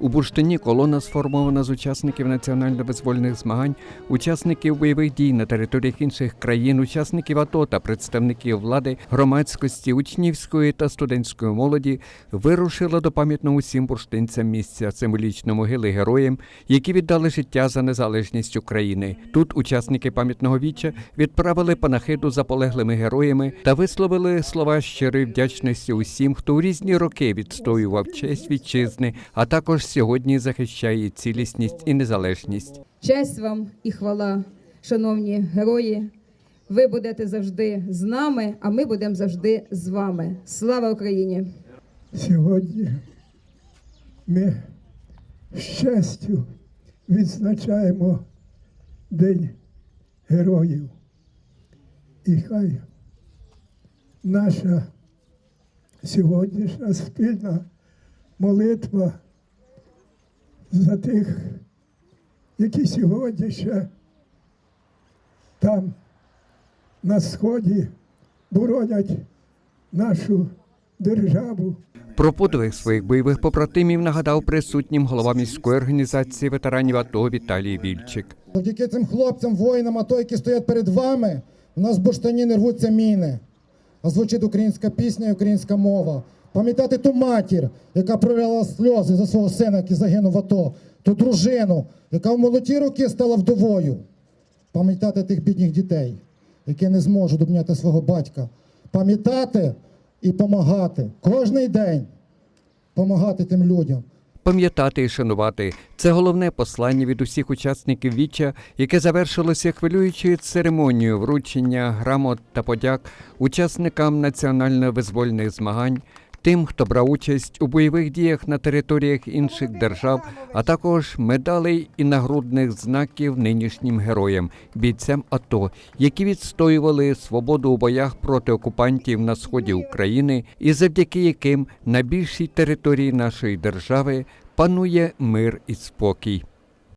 У бурштині колона сформована з учасників національно-визвольних змагань, учасників бойових дій на територіях інших країн, учасників АТО та представників влади, громадськості, учнівської та студентської молоді вирушила до пам'ятного усім бурштинцям місця символічно могили героям, які віддали життя за незалежність України. Тут учасники пам'ятного віча відправили панахиду за полеглими героями та висловили слова щирої вдячності усім, хто у різні роки відстоював честь вітчизни, а також сьогодні захищає цілісність і незалежність. Честь вам і хвала, шановні герої. Ви будете завжди з нами, а ми будемо завжди з вами. Слава Україні! Сьогодні ми з честю відзначаємо День Героїв. І хай наша сьогоднішня спільна молитва за тих, які сьогодні ще там на сході боронять нашу державу. Про подвиг своїх бойових побратимів нагадав присутнім голова міської організації ветеранів АТО Віталій Вільчик. Завдяки цим хлопцям, воїнам, АТО, які стоять перед вами, у нас в Буштані не рвуться міни. А звучить українська пісня і українська мова. Пам'ятати ту матір, яка проляла сльози за свого сина, який загинув в АТО, ту дружину, яка в молоді роки стала вдовою. Пам'ятати тих бідних дітей, які не зможуть обняти свого батька. Пам'ятати і допомагати. Кожний день допомагати тим людям. Пам'ятати і шанувати це головне послання від усіх учасників віча, яке завершилося хвилюючою церемонією вручення грамот та подяк учасникам національно-визвольних змагань, тим, хто брав участь у бойових діях на територіях інших держав, а також медалей і нагрудних знаків нинішнім героям, бійцям АТО, які відстоювали свободу у боях проти окупантів на сході України, і завдяки яким на більшій території нашої держави панує мир і спокій.